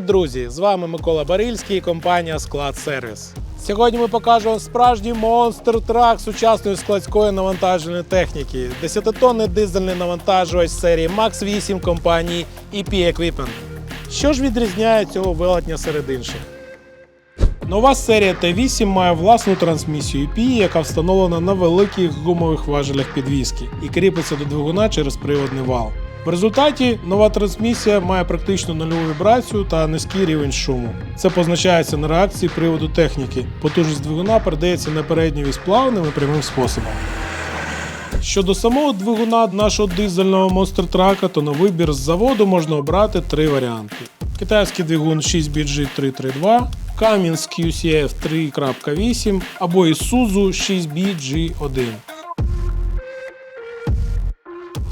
Привіт, друзі! З вами Микола Барильський і компанія Склад Сервіс. Сьогодні ми покажемо справжній монстр трак сучасної складської навантаженої техніки. 10-тонний дизельний навантажувач серії Max 8 компанії EP Equipment. Що ж відрізняє цього велетня серед інших? Нова серія Т8 має власну трансмісію EP, яка встановлена на великих гумових важелях підвіски і кріпиться до двигуна через приводний вал. В результаті нова трансмісія має практично нульову вібрацію та низький рівень шуму. Це позначається на реакції приводу техніки. Потужність двигуна передається на передню вісь плавним і прямим способом. Щодо самого двигуна нашого дизельного монстр-трака, то на вибір з заводу можна обрати три варіанти: китайський двигун 6BG332, Cummins QCF 3.8 або Isuzu 6BG1.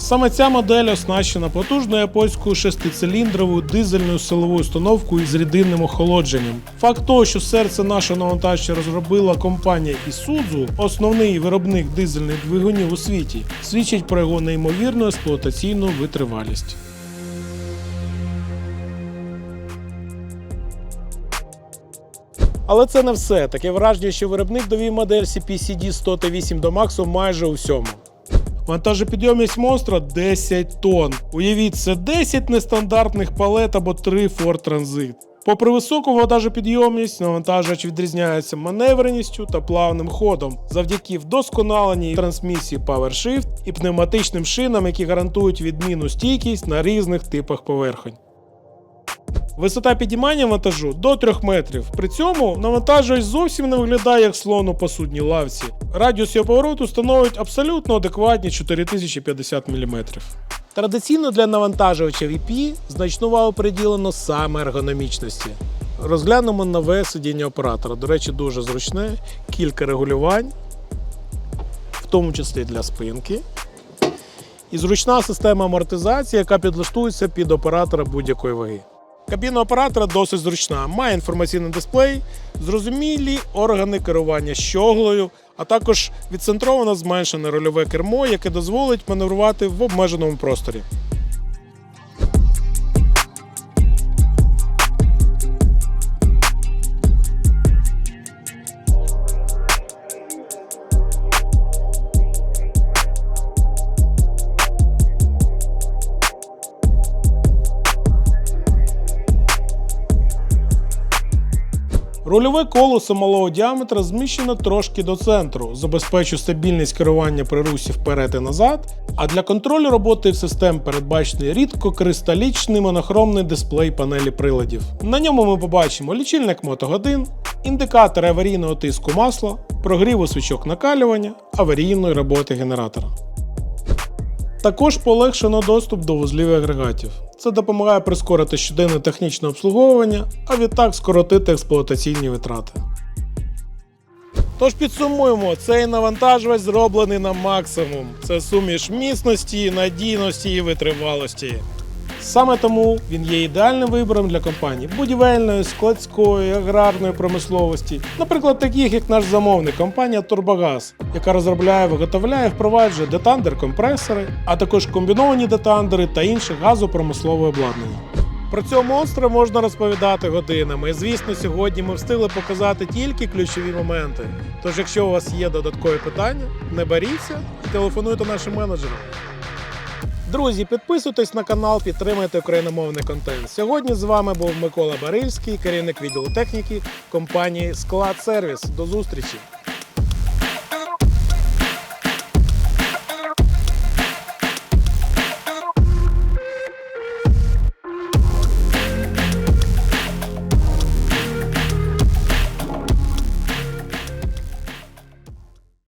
Саме ця модель оснащена потужною японською шестициліндровою дизельною силовою установкою із рідинним охолодженням. Факт того, що серце нашого навантажча розробила компанія Isuzu, основний виробник дизельних двигунів у світі, свідчить про його неймовірну експлуатаційну витривалість. Але це не все. Таке враження, що виробник довів модель CPCD 100 T8 до максу майже у всьому. Вантажопідйомність монстра 10 тонн. Уявіть, це 10 нестандартних палет або 3 Ford Transit. Попри високу вантажопідйомність, навантажувач відрізняється маневреністю та плавним ходом завдяки вдосконаленій трансмісії PowerShift і пневматичним шинам, які гарантують відмінну стійкість на різних типах поверхонь. Висота підіймання вантажу до 3 метрів. При цьому навантажувач зовсім не виглядає як слон у посудній лавці. Радіус його повороту становить абсолютно адекватні 4050 мм. Традиційно для навантажувача VP значну увагу приділено саме ергономічності. Розглянемо нове сидіння оператора. До речі, дуже зручне, кілька регулювань, в тому числі для спинки. І зручна система амортизації, яка підлаштується під оператора будь-якої ваги. Кабіна оператора досить зручна, має інформаційний дисплей, зрозумілі органи керування щоглою, а також відцентровано зменшене рольове кермо, яке дозволить маневрувати в обмеженому просторі. Рульове колесо малого діаметра зміщено трошки до центру, забезпечує стабільність керування при русі вперед і назад. А для контролю роботи систем передбачений рідкокристалічний монохромний дисплей панелі приладів. На ньому ми побачимо лічильник мотогодин, індикатори аварійного тиску масла, прогріву свічок накалювання, аварійної роботи генератора. Також полегшено доступ до вузлів і агрегатів. Це допомагає прискорити щоденне технічне обслуговування, а відтак скоротити експлуатаційні витрати. Тож підсумуємо, цей навантажувач зроблений на максимум. Це суміш міцності, надійності і витривалості. Саме тому він є ідеальним вибором для компаній будівельної, складської, аграрної промисловості, наприклад, таких як наш замовник компанія Турбогаз, яка розробляє, виготовляє, впроваджує детандер-компресори, а також комбіновані детандери та інше газопромислове обладнання. Про цього монстра можна розповідати годинами. І звісно, сьогодні ми встигли показати тільки ключові моменти. Тож, якщо у вас є додаткові питання, не боріться і телефонуйте нашим менеджерам. Друзі, підписуйтесь на канал, підтримайте україномовний контент. Сьогодні з вами був Микола Барильський, керівник відділу техніки компанії Склад Сервіс. До зустрічі!